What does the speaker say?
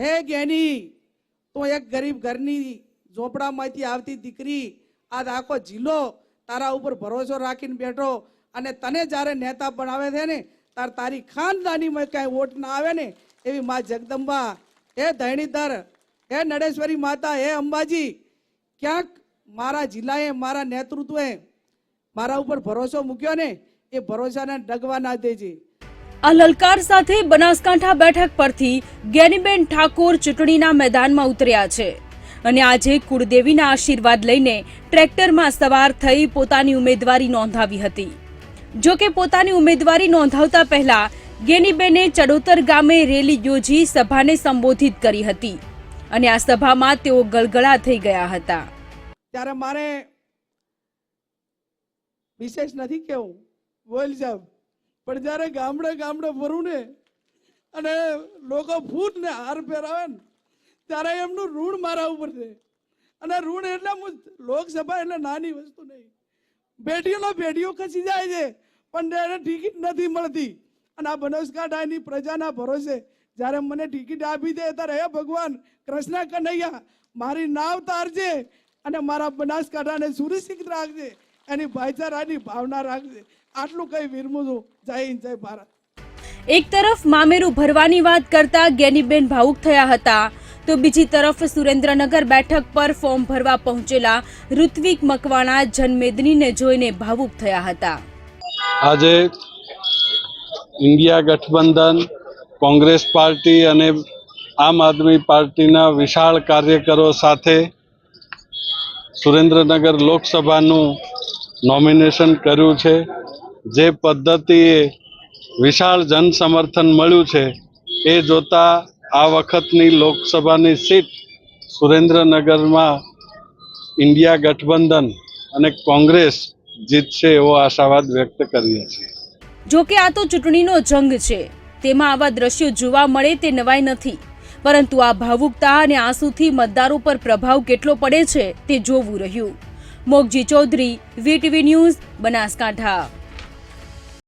હે જ્ઞાની તો એક ગરીબ ઘરની ઝોપડામાંથી આવતી દીકરી આજ આખો જિલ્લો તારા ઉપર ભરોસો રાખીને બેઠો અને તને જ્યારે નેતા બનાવે છે ને, તાર તારી ખાનદાનીમાં કાંઈ વોટ ના આવે ને, એવી મા જગદંબા, હે ધૈણીધર હે નડેશ્વરી માતા, હે અંબાજી, ક્યાંક મારા જિલ્લાએ મારા નેતૃત્વે મારા ઉપર ભરોસો મૂક્યો ને, એ ભરોસાને ડગવા ના દેજે. આ લલકાર સાથે બનાસકાંઠા બેઠક પરથી ગેનીબેન ઠાકોર ચૂંટણીના મેદાનમાં ઉતર્યા છે. અને આજે કુળદેવીના આશીર્વાદ લઈને ટ્રેક્ટરમાં સવાર થઈ પોતાની ઉમેદવારી નોંધાવી હતી. જો કે પોતાની ઉમેદવારી નોંધાવતા પહેલા ગેનીબેને ચડોતર ગામે રેલી યોજી સભાને સંબોધિત કરી હતી. અને આ સભામાં તેઓ ગળગળા થઈ ગયા હતા. ત્યારે મારે વિશેષ નથી કેવું પણ જ્યારે ગામડે ગામડે ફરું ને અને લોકો ફૂટ ને હાર પહેરાવે ને, ત્યારે એમનું ઋણ મારા ઉપર છે. અને ઋણ એટલે લોકસભા એટલે નાની વસ્તુ નહીં. પેઢીઓનો બેટીઓ ખસી જાય છે, પણ એને ટિકિટ નથી મળતી. અને આ બનાસકાંઠાની પ્રજાના ભરોસે જ્યારે મને ટિકિટ આપી દે ત્યારે હે ભગવાન, કૃષ્ણ કનૈયા, મારી નાવ તારજે અને મારા બનાસકાંઠાને સુરક્ષિત રાખજે. એની ભાઈચારાની ભાવના રાખજે. આટલું કઈ વિરમું છું. જય હિન્દ જય ભારત. એક તરફ મામેરું ભરવાની વાત કરતા ગેનીબેન ભાવુક થયા હતા તો બીજી તરફ સુરેન્દ્રનગર બેઠક પર ફોર્મ ભરવા પહોંચેલા ઋત્વિક મકવાણા જનમેદનીને જોઈને ભાવુક થયા હતા. આજે ઇન્ડિયા ગઠબંધન કોંગ્રેસ પાર્ટી અને આમ આદમી પાર્ટીના વિશાળ કાર્યકરો સાથે સુરેન્દ્રનગર લોકસભાનું નોમિનેશન કર્યું છે. જે પદ્ધતિએ વિશાળ જન સમર્થન મળ્યું છે, એ જોતા આ વખતની લોકસભાની સીટ સુરેન્દ્રનગરમાં ઇન્ડિયા ગઠબંધન અને કોંગ્રેસ જીતશે એવો આશાવાદ વ્યક્ત કરીએ છીએ. જોકે આ તો ચૂંટણીનો જંગ છે. તેમાં આવા દ્રશ્યો જોવા મળે તે નવાઈ નથી. પરંતુ આ ભાવુકતા અને આંસુથી મતદારો પર પ્રભાવ કેટલો પડે છે તે જોવું રહ્યું. Mogji Chaudhary VTV news Banaskantha.